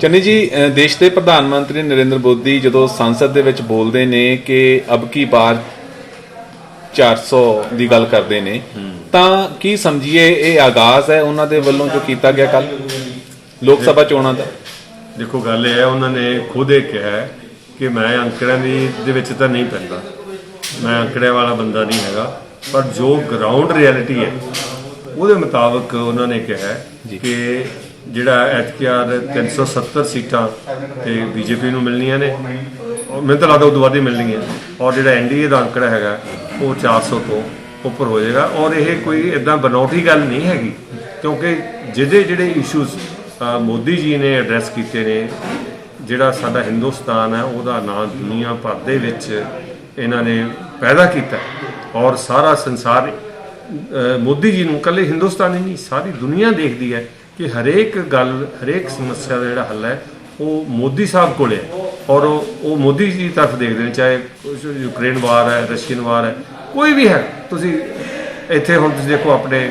ਚੰਨੀ ਜੀ ਦੇਸ਼ ਦੇ ਪ੍ਰਧਾਨ ਮੰਤਰੀ ਨਰਿੰਦਰ ਮੋਦੀ ਜਦੋਂ ਸੰਸਦ ਦੇ ਵਿੱਚ ਬੋਲਦੇ ਨੇ ਕਿ ਅਬ ਕੀ ਬਾਰ 400 ਦੀ ਗੱਲ ਕਰਦੇ ਨੇ ਤਾਂ ਕੀ ਸਮਝੀਏ ਇਹ ਆਗਾਜ਼ ਹੈ ਉਹਨਾਂ ਦੇ ਵੱਲੋਂ ਜੋ ਕੀਤਾ ਗਿਆ ਕੱਲ ਲੋਕ ਸਭਾ ਚੋਣਾਂ ਦਾ। ਦੇਖੋ ਗੱਲ ਇਹ ਹੈ ਉਹਨਾਂ ਨੇ ਖੁਦ ਇਹ ਕਿਹਾ ਕਿ ਮੈਂ ਅੰਕੜਿਆਂ ਦੀ ਦੇ ਵਿੱਚ ਤਾਂ ਨਹੀਂ ਪੈਂਦਾ। ਮੈਂ ਅੰਕੜਿਆਂ ਵਾਲਾ ਬੰਦਾ ਨਹੀਂ ਹੈਗਾ ਪਰ ਜੋ ਗਰਾਊਂਡ ਰਿਐਲਿਟੀ ਹੈ ਉਹਦੇ ਮੁਤਾਬਕ ਉਹਨਾਂ ਨੇ ਕਿਹਾ ਕਿ ਜਿਹੜਾ ਐਤਕਿਆਰ 370 ਸੀਟਾਂ ਤੇ ਬੀਜੇਪੀ ਨੂੰ ਮਿਲਣੀਆਂ ਨੇ। ਮੈਨੂੰ ਤਾਂ ਲੱਗਦਾ ਉਹ ਦੁਬਾਰਾ ਹੀ ਮਿਲਣਗੀਆਂ। ਔਰ ਜਿਹੜਾ ਐਨਡੀਏ ਦਾ ਅੰਕੜਾ ਹੈਗਾ, ਉਹ 400 ਤੋਂ ਉੱਪਰ ਹੋ ਜਾਏਗਾ। ਔਰ ਇਹ ਕੋਈ ਇਦਾਂ ਬਨੌਟੀ ਗੱਲ ਨਹੀਂ ਹੈਗੀ, ਕਿਉਂਕਿ ਜਿਹਦੇ ਜਿਹੜੇ ਇਸ਼ੂਜ਼ ਮੋਦੀ ਜੀ ਨੇ ਐਡਰੈਸ ਕੀਤੇ ਨੇ, ਜਿਹੜਾ ਸਾਡਾ ਹਿੰਦੁਸਤਾਨ ਹੈ, ਉਹਦਾ ਨਾਂ ਦੁਨੀਆ ਭਰ ਦੇ ਵਿੱਚ ਇਹਨਾਂ ਨੇ ਪੈਦਾ ਕੀਤਾ। ਔਰ ਸਾਰਾ ਸੰਸਾਰ ਮੋਦੀ ਜੀ ਨੂੰ ਕੱਲੇ ਹਿੰਦੁਸਤਾਨ ਹੀ ਨਹੀਂ, ਸਾਰੀ ਦੁਨੀਆ ਦੇਖਦੀ ਹੈ। ਕਿ ਹਰੇਕ ਗੱਲ ਹਰੇਕ ਸਮੱਸਿਆ ਦਾ ਜਿਹੜਾ ਹੱਲ ਹੈ ਉਹ ਮੋਦੀ ਸਾਹਿਬ ਕੋਲ ਹੈ। ਔਰ ਉਹ ਉਹ ਮੋਦੀ ਜੀ ਦੀ ਤਰਫ ਦੇਖਦੇ ਨੇ ਚਾਹੇ ਯੂਕਰੇਨ ਵਾਰ ਹੈ ਰਸ਼ੀਅਨ ਵਾਰ ਹੈ ਕੋਈ ਵੀ ਹੈ। ਤੁਸੀਂ ਇੱਥੇ ਹੁਣ ਤੁਸੀਂ ਦੇਖੋ ਆਪਣੇ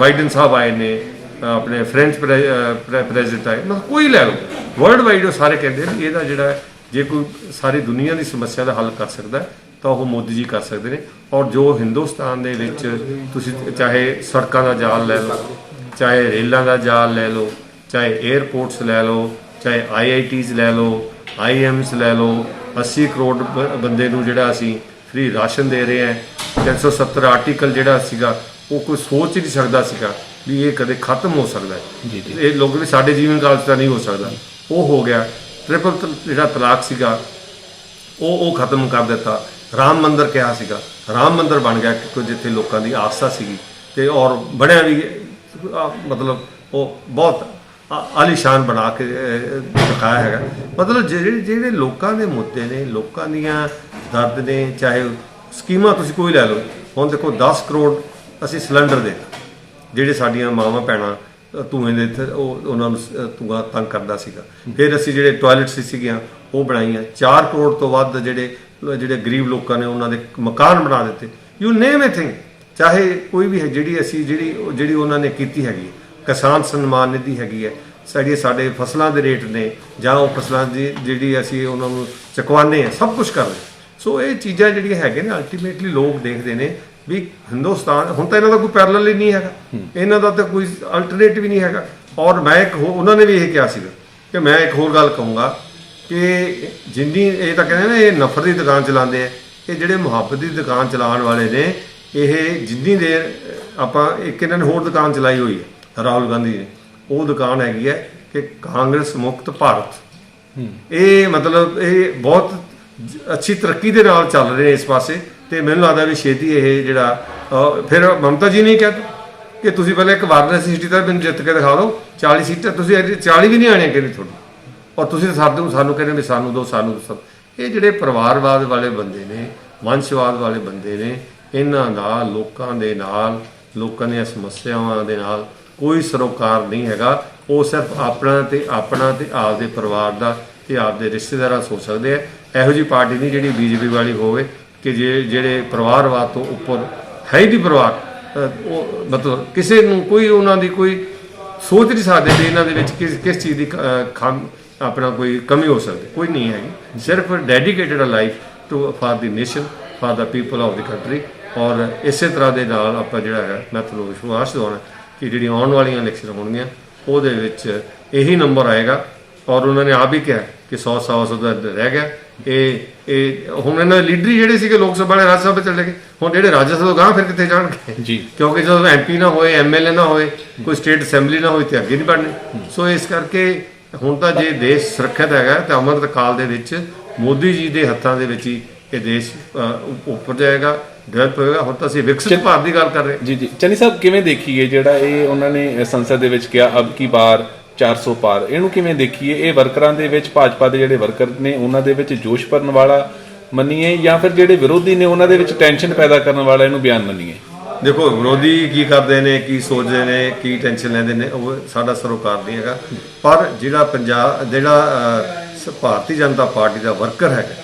ਬਾਈਡਨ ਸਾਹਿਬ ਆਏ ਨੇ ਅ, ਆਪਣੇ ਫ੍ਰੈਂਚ ਪ੍ਰੈਜ਼ੀਡੈਂਟ ਆਏ ਮਤਲਬ ਕੋਈ ਲੈ ਲਓ। ਵਰਲਡ ਵਾਈਡ ਉਹ ਸਾਰੇ ਕਹਿੰਦੇ ਨੇ ਇਹਦਾ ਜਿਹੜਾ ਜੇ ਕੋਈ ਸਾਰੀ ਦੁਨੀਆ ਦੀ ਸਮੱਸਿਆ ਦਾ ਹੱਲ ਕਰ ਸਕਦਾ ਤਾਂ ਉਹ ਮੋਦੀ ਜੀ ਕਰ ਸਕਦੇ ਨੇ। ਔਰ ਜੋ ਹਿੰਦੁਸਤਾਨ ਦੇ ਵਿੱਚ ਤੁਸੀਂ ਚਾਹੇ ਸੜਕਾਂ ਦਾ ਜਾਲ ਲੈ ਲਓ ਚਾਹੇ ਰੇਲਾਂ ਦਾ ਜਾਲ ਲੈ ਲਓ ਚਾਹੇ 에ਅਰਪੋਰਟਸ ਲੈ ਲਓ ਚਾਹੇ ਆਈਆਈਟੀਜ਼ ਲੈ ਲਓ ਆਈਐਮਸ ਲੈ ਲਓ 80 ਕਰੋੜ ਬੰਦੇ ਨੂੰ ਜਿਹੜਾ ਅਸੀਂ ਫ੍ਰੀ ਰਾਸ਼ਨ ਦੇ ਰਹੇ ਹਾਂ 370 ਆਰਟੀਕਲ ਜਿਹੜਾ ਸੀਗਾ ਉਹ ਕੋਈ ਸੋਚ ਨਹੀਂ ਸਕਦਾ ਸੀਗਾ ਵੀ ਇਹ ਕਦੇ ਖਤਮ ਹੋ ਸਕਦਾ ਹੈ। ਜੀ, ਜੀ। ਇਹ ਲੋਕ ਵੀ ਸਾਡੇ ਜੀਵਨ ਕਾਲ ਤਾਂ ਨਹੀਂ ਹੋ ਸਕਦਾ। ਉਹ ਹੋ ਗਿਆ ਟ੍ਰਿਪਲ ਜਿਹੜਾ ਤਲਾਕ ਸੀਗਾ ਉਹ ਉਹ ਖਤਮ ਕਰ ਦਿੱਤਾ। ਰਾਮ ਮੰਦਿਰ ਕਿਹਾ ਸੀਗਾ। ਰਾਮ ਮੰਦਿਰ ਬਣ ਗਿਆ ਕਿ ਜਿੱਥੇ ਲੋਕਾਂ ਦੀ ਆਸਥਾ ਸੀਗੀ। ਤੇ ਔਰ ਬਣਿਆ ਵੀ ਮਤਲਬ ਉਹ ਬਹੁਤ ਆ- ਆਲੀਸ਼ਾਨ ਬਣਾ ਕੇ ਦਿਖਾਇਆ ਹੈਗਾ। ਮਤਲਬ ਜਿਹੜੇ ਜਿਹੜੇ ਲੋਕਾਂ ਦੇ ਮੁੱਦੇ ਨੇ ਲੋਕਾਂ ਦੀਆਂ ਦਰਦ ਨੇ ਚਾਹੇ ਸਕੀਮਾਂ ਤੁਸੀਂ ਕੋਈ ਲੈ ਲਓ ਹੁਣ ਦੇਖੋ 10 ਕਰੋੜ ਅਸੀਂ ਸਿਲੰਡਰ ਦੇ ਜਿਹੜੇ ਸਾਡੀਆਂ ਮਾਵਾਂ ਭੈਣਾਂ ਅ, ਧੂਏ ਦੇ ਇੱਥੇ ਉਹ ਉਹਨਾਂ ਨੂੰ ਸ- ਧੂੰਆਂ ਤੰਗ ਕਰਦਾ ਸੀਗਾ। ਫਿਰ ਅਸੀਂ ਜਿਹੜੇ ਟਾਇਲਟਸ ਸੀਗੀਆਂ ਉਹ ਬਣਾਈਆਂ। 4 ਕਰੋੜ ਤੋਂ ਵੱਧ ਜਿਹੜੇ ਜਿਹੜੇ ਗਰੀਬ ਲੋਕਾਂ ਨੇ ਉਹਨਾਂ ਦੇ ਮਕਾਨ ਬਣਾ ਦਿੱਤੇ। ਯੂ ਨੇਮ ਅ ਥਿੰਗ ਚਾਹੇ ਕੋਈ ਵੀ ਹੈ ਜਿਹੜੀ ਅਸੀਂ ਜਿਹੜੀ ਉਹ- ਜਿਹੜੀ ਉਹਨਾਂ ਨੇ ਕੀਤੀ ਹੈਗੀ। ਕਿਸਾਨ ਸਨਮਾਨ ਨਿਧੀ ਹੈਗੀ ਹੈ। ਸਾਡੀ ਸਾਡੇ ਫਸਲਾਂ ਦੇ ਰੇਟ ਨੇ ਜਾਂ ਉਹ ਫਸਲਾਂ ਦੀ ਜਿਹੜੀ ਅਸੀਂ ਉਹਨਾਂ ਨੂੰ ਚੁਕਵਾਉਂਦੇ ਆ ਸਭ ਕੁਝ ਕਰਦੇ। ਸੋ ਇਹ ਚੀਜ਼ਾਂ ਜਿਹੜੀਆਂ ਹੈਗੇ ਨੇ ਅਲਟੀਮੇਟਲੀ ਲੋਕ ਦੇਖਦੇ ਨੇ ਵੀ ਹਿੰਦੁਸਤਾਨ ਹੁਣ ਤਾਂ ਇਹਨਾਂ ਦਾ ਕੋਈ ਪੈਰਲਲ ਹੀ ਨਹੀਂ ਹੈਗਾ। ਇਹਨਾਂ ਦਾ ਤਾਂ ਕੋਈ ਅਲਟਰਨੇਟਿਵ ਹੀ ਨਹੀਂ ਹੈਗਾ। ਔਰ ਮੈਂ ਇੱਕ ਉਹਨਾਂ ਨੇ ਵੀ ਇਹ ਕਿਹਾ ਸੀਗਾ ਕਿ ਮੈਂ ਇੱਕ ਹੋਰ ਗੱਲ ਕਹੂੰਗਾ ਕਿ ਜਿੰਨੀ ਇਹ ਤਾਂ ਕਹਿੰਦੇ ਨੇ ਇਹ ਨਫ਼ਰਤ ਦੀ ਦੁਕਾਨ ਚਲਾਉਂਦੇ ਆ। ਇਹ ਜਿਹੜੇ ਮੁਹੱਬਤ ਦੀ ਦੁਕਾਨ ਚਲਾਉਣ ਵਾਲੇ ਨੇ ਇਹ ਜਿੰਨੀ ਦੇਰ ਆਪਾਂ ਇੱਕ ਇਹਨਾਂ ਨੇ ਹੋਰ ਦੁਕਾਨ ਚਲਾਈ ਹੋਈ ਹੈ ਰਾਹੁਲ ਗਾਂਧੀ ਨੇ ਉਹ ਦੁਕਾਨ ਹੈਗੀ ਹੈ ਕਿ ਕਾਂਗਰਸ ਮੁਕਤ ਭਾਰਤ। ਇਹ ਮਤਲਬ ਇਹ ਬਹੁਤ ਅੱਛੀ ਤਰੱਕੀ ਦੇ ਨਾਲ ਚੱਲ ਰਹੇ ਨੇ ਇਸ ਪਾਸੇ ਤੇ ਮੈਨੂੰ ਲੱਗਦਾ ਵੀ ਛੇਤੀ ਇਹ ਜਿਹੜਾ ਫਿਰ ਮਮਤਾ ਜੀ ਨੇ ਕਿਹਾ ਕਿ ਤੁਸੀਂ ਪਹਿਲੇ ਇੱਕ ਵਾਰਨੈਸ ਸੀਟ ਤਾਂ ਮੈਨੂੰ ਜਿੱਤ ਕੇ ਦਿਖਾ ਦਿਓ 40 ਸੀਟਾਂ ਤੁਸੀਂ ਅਜੇ 40 ਵੀ ਨਹੀਂ ਆਣੀਆਂ ਕਹਿੰਦੇ ਤੁਹਾਡੀ। ਔਰ ਤੁਸੀਂ ਸਾਨੂੰ ਸਾਨੂੰ ਕਹਿੰਦੇ ਵੀ ਸਾਨੂੰ ਦੋ ਸਾਨੂੰ ਦੋ ਇਹ ਜਿਹੜੇ ਪਰਿਵਾਰਵਾਦ ਵਾਲੇ ਬੰਦੇ ਨੇ ਵੰਸ਼ਵਾਦ ਵਾਲੇ ਬੰਦੇ ਨੇ ਇਹਨਾਂ ਦਾ ਲੋਕਾਂ ਦੇ ਨਾਲ ਲੋਕਾਂ ਦੀਆਂ ਸਮੱਸਿਆਵਾਂ ਦੇ ਨਾਲ ਕੋਈ ਸਰੋਕਾਰ ਨਹੀਂ ਹੈਗਾ। ਉਹ ਸਿਰਫ ਆਪਣਾ ਤੇ ਆਪਣਾ ਤੇ ਆਪਦੇ ਪਰਿਵਾਰ ਦਾ ਤੇ ਆਪਦੇ ਰਿਸ਼ਤੇਦਾਰਾਂ ਸੋਚ ਸਕਦੇ ਆ। ਇਹੋ ਜੀ ਪਾਰਟੀ ਨਹੀਂ ਜਿਹੜੀ ਬੀਜੇਪੀ ਵਾਲੀ ਹੋਵੇ ਕਿ ਜੇ ਜਿਹੜੇ ਪਰਿਵਾਰਵਾਦ ਤੋਂ ਉੱਪਰ ਹੈ ਹੀ ਨਹੀਂ ਪਰਿਵਾਰ ਉਹ ਮਤਲਬ ਕਿਸੇ ਨੂੰ ਕੋਈ ਉਹਨਾਂ ਦੀ ਕੋਈ ਸੋਚ ਨਹੀਂ ਸਕਦੇ ਵੀ ਇਹਨਾਂ ਦੇ ਵਿੱਚ ਕਿਸ ਕਿਸ ਚੀਜ਼ ਦੀ ਅਹ, ਖਾਮ ਆਪਣਾ ਕੋਈ ਕਮੀ ਹੋ ਸਕਦੀ। ਕੋਈ ਨਹੀਂ ਹੈਗੀ। ਸਿਰਫ dedicated a life to for the nation for the people of the country ਔਰ ਇਸੇ ਤਰ੍ਹਾਂ ਦੇ ਨਾਲ ਆਪਾਂ ਜਿਹੜਾ ਹੈ ਮੈਂ ਤੁਹਾਨੂੰ ਵਿਸ਼ਵਾਸ ਦਿਵਾਉਣਾ ਕਿ ਜਿਹੜੀ ਆਉਣ ਵਾਲੀਆਂ ਇਲੈਕਸ਼ਨ ਹੋਣਗੀਆਂ ਉਹਦੇ ਵਿੱਚ ਇਹੀ ਨੰਬਰ ਆਏਗਾ ਔਰ ਉਹਨਾਂ ਨੇ ਆਪ ਹੀ ਕਿਹਾ ਕਿ 100 100 100 ਦਾ ਰਹਿ ਗਿਆ। ਇਹ ਇਹ ਹੁਣ ਇਹਨਾਂ ਦੇ ਲੀਡਰ ਜਿਹੜੇ ਸੀਗੇ ਲੋਕ ਸਭਾ ਵਾਲੇ ਰਾਜ ਸਭਾ ਚਲੇ ਗਏ। ਹੁਣ ਜਿਹੜੇ ਰਾਜ ਸਭਾ ਤੋਂ ਗਾਂ ਫਿਰ ਕਿੱਥੇ ਜਾਣਗੇ? ਜੀ। ਕਿਉਂਕਿ ਜਦੋਂ ਐਮਪੀ ਨਾ ਹੋਏ ਐਮਐਲਏ ਨਾ ਹੋਏ ਕੋਈ ਸਟੇਟ ਅਸੈਂਬਲੀ ਨਾ ਹੋਈ ਤੇ ਅੱਗੇ ਨਹੀਂ ਵਧਣੇ। ਸੋ ਇਸ ਕਰਕੇ ਹੁਣ ਤਾਂ ਜੇ ਦੇਸ਼ ਸੁਰੱਖਿਅਤ ਹੈਗਾ ਤੇ ਅਮਰਤ ਕਾਲ ਦੇ ਵਿੱਚ ਮੋਦੀ ਜੀ ਦੇ ਹੱਥਾਂ ਦੇ ਵਿੱਚ ਹੀ ਇਹ ਦੇਸ਼ ਉੱਪਰ ਜਾਏਗਾ ਡਿਵੈਲਪ ਹੋਏਗਾ ਹੁਣ ਤਾਂ ਅਸੀਂ ਵਿਕਸਿਤ ਭਾਰਤ ਦੀ ਗੱਲ ਕਰ ਰਹੇ ਜੀ ਜੀ। ਚੰਨੀ ਸਾਹਿਬ ਕਿਵੇਂ ਦੇਖੀਏ ਜਿਹੜਾ ਇਹ ਉਹਨਾਂ ਨੇ ਸੰਸਦ ਦੇ ਵਿੱਚ ਕਿਹਾ ਅਬ ਕੀ ਬਾਰ 400 ਪਾਰ। ਇਹਨੂੰ ਕਿਵੇਂ ਦੇਖੀਏ? ਇਹ ਵਰਕਰਾਂ ਦੇ ਵਿੱਚ ਭਾਜਪਾ ਦੇ ਜਿਹੜੇ ਵਰਕਰ ਨੇ ਉਹਨਾਂ ਦੇ ਵਿੱਚ ਜੋਸ਼ ਭਰਨ ਵਾਲਾ ਮੰਨੀਏ ਜਾਂ ਫਿਰ ਜਿਹੜੇ ਵਿਰੋਧੀ ਨੇ ਉਹਨਾਂ ਦੇ ਵਿੱਚ ਟੈਨਸ਼ਨ ਪੈਦਾ ਕਰਨ ਵਾਲਾ ਇਹਨੂੰ ਬਿਆਨ ਮੰਨੀਏ? ਦੇਖੋ ਵਿਰੋਧੀ ਕੀ ਕਰਦੇ ਨੇ ਕੀ ਸੋਚਦੇ ਨੇ ਕੀ ਟੈਨਸ਼ਨ ਲੈਂਦੇ ਨੇ ਉਹ ਸਾਡਾ ਸਰੋਕਾਰ ਨਹੀਂ ਹੈਗਾ। ਪਰ ਜਿਹੜਾ ਪੰਜਾਬ ਜਿਹੜਾ ਭਾਰਤੀ ਜਨਤਾ ਪਾਰਟੀ ਦਾ ਵਰਕਰ ਹੈਗਾ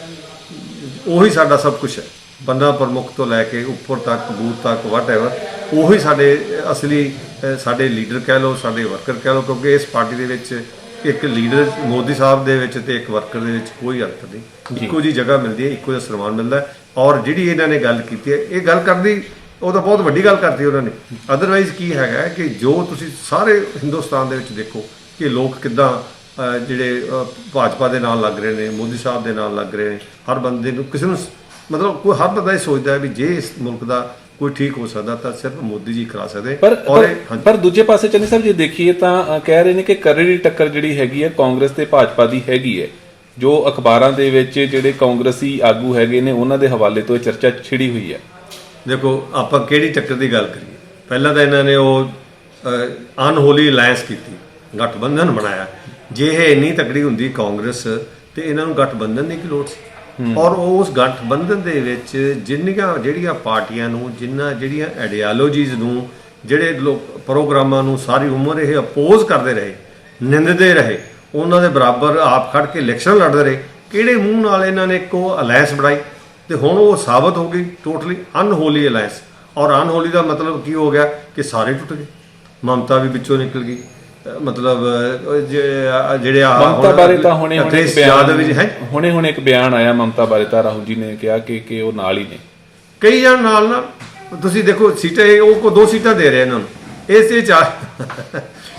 ਉਹੀ ਸਾਡਾ ਸਭ ਕੁਝ ਹੈ। ਬੰਦਾ ਪ੍ਰਮੁੱਖ ਤੋਂ ਲੈ ਕੇ ਉੱਪਰ ਤੱਕ ਬੂਥ ਤੱਕ ਵਾਟਐਵਰ ਉਹੀ ਸਾਡੇ ਅਸਲੀ ਸਾਡੇ ਲੀਡਰ ਕਹਿ ਲਓ ਸਾਡੇ ਵਰਕਰ ਕਹਿ ਲਓ ਕਿਉਂਕਿ ਇਸ ਪਾਰਟੀ ਦੇ ਵਿੱਚ ਇੱਕ ਲੀਡਰ ਮੋਦੀ ਸਾਹਿਬ ਦੇ ਵਿੱਚ ਤੇ ਇੱਕ ਵਰਕਰ ਦੇ ਵਿੱਚ ਕੋਈ ਅੰਤਰ ਨਹੀਂ। ਇੱਕੋ ਜੀ ਜਗ੍ਹਾ ਮਿਲਦੀ ਹੈ ਇੱਕੋ ਜਿਹਾ ਸਨਮਾਨ ਮਿਲਦਾ ਔਰ ਜਿਹੜੀ ਇਹਨਾਂ ਨੇ ਗੱਲ ਕੀਤੀ ਹੈ ਇਹ ਗੱਲ ਕਰਦੀ ਉਹ ਤਾਂ ਬਹੁਤ ਵੱਡੀ ਗੱਲ ਕਰਤੀ ਉਹਨਾਂ ਨੇ। ਅਦਰਵਾਈਜ਼ ਕੀ ਹੈਗਾ ਕਿ ਜੋ ਤੁਸੀਂ ਸਾਰੇ ਹਿੰਦੁਸਤਾਨ ਦੇ ਵਿੱਚ ਦੇਖੋ ਕਿ ਲੋਕ ਕਿੱਦਾਂ ਜਿਹੜੇ ਭਾਜਪਾ ਦੇ ਨਾਲ ਲੱਗ ਰਹੇ ਨੇ ਮੋਦੀ ਸਾਹਿਬ ਦੇ ਨਾਲ ਲੱਗ ਰਹੇ ਨੇ ਹਰ ਬੰਦੇ ਨੂੰ ਕਿਸੇ ਨੂੰ ਮਤਲਬ ਕੋਈ ਹਰ ਬੰਦਾ ਇਹ ਸੋਚਦਾ ਹੈ ਵੀ ਜੇ ਇਸ ਮੁਲਕ ਦਾ ਕੋਈ ਠੀਕ ਹੋ ਸਕਦਾ ਤਾਂ ਸਿਰਫ ਮੋਦੀ ਜੀ ਕਰਾ ਸਕਦੇ ਪਰ ਔਰ ਪਰ, ਦੂਜੇ ਪਾਸੇ ਚੰਨੀ ਸਾਹਿਬ ਜੇ ਦੇਖੀਏ ਤਾਂ ਕਹਿ ਰਹੇ ਨੇ ਕਿ ਕਰੜੀ ਟੱਕਰ ਜਿਹੜੀ ਹੈਗੀ ਹੈ ਕਾਂਗਰਸ ਤੇ ਭਾਜਪਾ ਦੀ ਹੈਗੀ ਹੈ। ਜੋ ਅਖਬਾਰਾਂ ਦੇ ਵਿੱਚ ਜਿਹੜੇ ਕਾਂਗਰਸੀ ਆਗੂ ਹੈਗੇ ਨੇ ਉਹਨਾਂ ਦੇ ਹਵਾਲੇ ਤੋਂ ਇਹ ਚਰਚਾ ਛਿੜੀ ਹੋਈ ਹੈ। ਦੇਖੋ ਆਪਾਂ ਕਿਹੜੀ ਚੱਕਰ ਦੀ ਗੱਲ ਕਰੀਏ? ਪਹਿਲਾਂ ਤਾਂ ਇਹਨਾਂ ਨੇ ਉਹ ਅਨਹੋਲੀ ਅਲਾਈਅੰਸ ਕੀਤੀ ਗਠਬੰਧਨ ਬਣਾਇਆ। ਜੇ ਇਹ ਇੰਨੀ ਤਕੜੀ ਹੁੰਦੀ ਕਾਂਗਰਸ ਤੇ ਇਹਨਾਂ ਨੂੰ ਗਠਬੰਧਨ ਦੀ ਕੀ ਲੋੜ ਸੀ? ਔਰ ਉਸ ਗਠਬੰਧਨ ਦੇ ਵਿੱਚ ਜਿੰਨੀਆਂ ਜਿਹੜੀਆਂ ਪਾਰਟੀਆਂ ਨੂੰ ਜਿੰਨਾ ਜਿਹੜੀਆਂ ਆਈਡੀਓਲੋਜੀਜ਼ ਨੂੰ ਜਿਹੜੇ ਲੋਕ ਪ੍ਰੋਗਰਾਮਾਂ ਨੂੰ ਸਾਰੀ ਉਮਰ ਇਹ ਅਪੋਜ਼ ਕਰਦੇ ਰਹੇ ਨਿੰਦਦੇ ਰਹੇ ਉਹਨਾਂ ਦੇ ਬਰਾਬਰ ਆਪ ਖੜ ਕੇ ਇਲੈਕਸ਼ਨ ਲੜਦੇ ਰਹੇ ਕਿਹੜੇ ਮੂੰਹ ਨਾਲ ਇਹਨਾਂ ਨੇ ਇੱਕੋ ਅਲਾਈਅੰਸ ਬਣਾਈ? ਤੇ ਹੁਣ ਉਹ ਸਾਬਤ ਹੋ ਗਈ ਟੋਟਲੀ ਅਨਹੋਲੀ ਅਲਾਈਅੰਸ ਔਰ ਅਨਹੋਲੀ ਦਾ ਮਤਲਬ ਕੀ ਹੋ ਗਿਆ? ਕਿ ਸਾਰੇ ਟੁੱਟ ਗਏ ਮਮਤਾ ਵੀ ਵਿੱਚੋਂ ਨਿਕਲ ਗਈ ਮਤਲਬ ਜਿਹੜੇ ਆ ਮਮਤਾ ਬਾਰੇ ਤਾਂ ਹੁਣੇ ਹੁਣੇ ਇੱਕ ਯਾਦਵ ਜੀ ਹੈ? ਬਿਆਨ ਹੁਣੇ ਹੁਣੇ ਇੱਕ ਬਿਆਨ ਆਇਆ ਮਮਤਾ ਬਾਰੇ ਤਾਂ ਰਾਹੁਲ ਜੀ ਨੇ ਕਿਹਾ ਕਿ ਕਿ ਉਹ ਨਾਲ ਹੀ ਨੇ। ਕਈ ਜਣ ਨਾਲ ਨਾ ਤੁਸੀਂ ਦੇਖੋ ਸੀਟਾਂ ਉਹ ਕੋ ਦੋ ਸੀਟਾਂ ਦੇ ਰਹੇ ਇਹਨਾਂ ਨੂੰ ਇਸ ਚਾਰ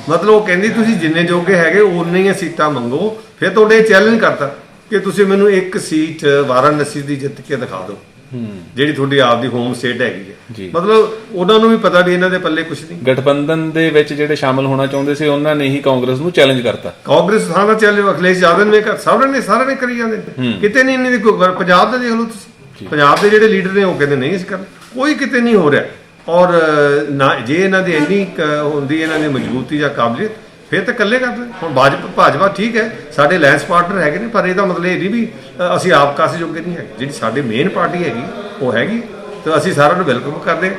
ਮਤਲਬ ਉਹ ਕਹਿੰਦੀ ਤੁਸੀਂ ਜਿੰਨੇ ਜੋਗੇ ਹੈਗੇ ਉਨੇ ਹੀ ਸੀਟਾਂ ਮੰਗੋ। ਫਿਰ ਤੁਹਾਡੇ ਚੈਲੰਜ ਕਰਤਾ ਕਿ ਤੁਸੀਂ ਮੈਨੂੰ ਇੱਕ ਸੀਟ ਵਾਰਾਣਸੀ ਦੀ ਜਿੱਤ ਕੇ ਦਿਖਾ ਦਿਓ। ਜਿਹੜੀ ਤੁਹਾਡੀ ਆਪ ਦੀ ਹੋਮ ਸਟੇਟ ਹੈਗੀ। ਹੈ। ਮਤਲਬ ਉਹਨਾਂ ਨੂੰ ਵੀ ਪਤਾ ਵੀ ਇਹਨਾਂ ਦੇ ਪੱਲੇ ਕੁਝ ਨਹੀਂ। ਗਠਬੰਧਨ ਦੇ ਵਿੱਚ ਜਿਹੜੇ ਸ਼ਾਮਲ ਹੋਣਾ ਚਾਹੁੰਦੇ ਸੀ ਉਹਨਾਂ ਨੇ ਹੀ ਕਾਂਗਰਸ ਨੂੰ ਚੈਲੰਜ ਕਰਤਾ। ਕਾਂਗਰਸ ਥਾਣਾ ਚੱਲੇ ਅਖਿਲੇਸ਼ ਯਾਦਵ ਨੇ ਕਰ ਸਾਰਿਆਂ ਨੇ ਸਾਰਿਆਂ ਨੇ ਕਰੀ ਜਾਂਦੇ। ਕਿਤੇ ਨਹੀਂ ਇਹਨਾਂ ਦੀ ਕੋਈ ਪੰਜਾਬ ਦੇ ਦੇਖ ਲਓ ਤੁਸੀਂ। ਪੰਜਾਬ ਦੇ ਜਿਹੜੇ ਲੀਡਰ ਨੇ ਉਹ ਕਹਿੰਦੇ ਨਹੀਂ ਅਸੀਂ ਕਰ ਕੋਈ ਕਿਤੇ ਨਹੀਂ ਹੋ ਰਿਹਾ। ਔਰ ਨਾ ਜੇ ਇਹਨਾਂ ਦੀ ਇੰਨੀ ਹੁੰਦੀ ਇਹਨਾਂ ਦੀ ਮਜ਼ਬੂਤੀ ਜਾਂ ਕਾਬਲੀਅਤ ਫਿਰ ਤਾਂ ਇਕੱਲੇ ਕਰਦੇ। ਹੁਣ ਭਾਜਪਾ ਭਾਜਪਾ ਠੀਕ ਹੈ ਸਾਡੇ ਅਲਾਈਅੰਸ ਪਾਰਟਨਰ ਹੈਗੇ ਨੇ ਪਰ ਇਹਦਾ ਮਤਲਬ ਇਹ ਨਹੀਂ ਵੀ ਅਸੀਂ ਆਪ ਕਾਸੇ ਜੋਗੇ ਨਹੀਂ ਹੈਗੇ। ਜਿਹੜੀ ਸਾਡੀ ਮੇਨ ਪਾਰਟੀ ਹੈਗੀ, ਉਹ ਹੈਗੀ। ਤੇ ਅਸੀਂ ਸਾਰਿਆਂ ਨੂੰ ਵੈਲਕਮ ਕਰਦੇ।